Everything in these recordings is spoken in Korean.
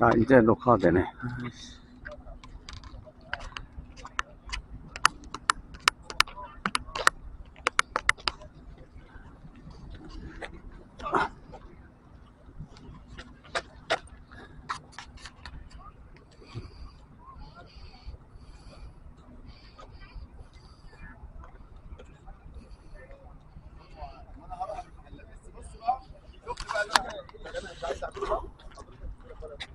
자, 이제 녹화가 되네.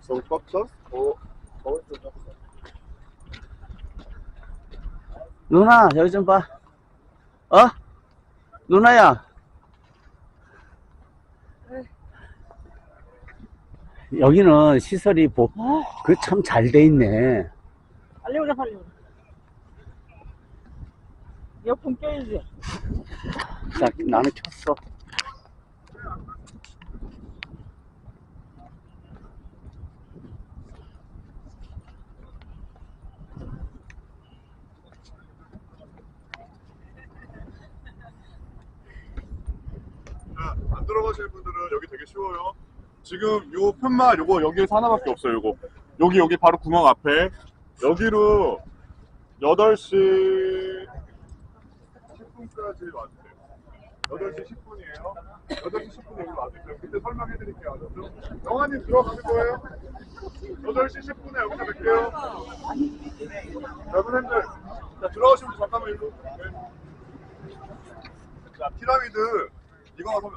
São quantos ou 누나, 여기 좀 봐. 어? 누나야. 여기는 시설이 뭐, 그참 잘 돼 있네. 빨리 오자 빨리 오자 이어폰 껴야지 자, 나는 켰어. 안 들어가실 분들은 여기 되게 쉬워요. 지금 요 편말 요거 여기에서 하나밖에 없어요. 요거 여기 여기 바로 구멍 앞에 여기로 8시 10분까지 와주세요. 8시 10분이에요. 8시 10분에 여기 와주세요. 그때 설명해 드릴게요. 알았죠? 영화님 들어가는 거예요. 8시 10분에 여기서 뵐게요. 자, 들어가시면 잠깐만 일로. 네. 자, 피라미드 이거 가서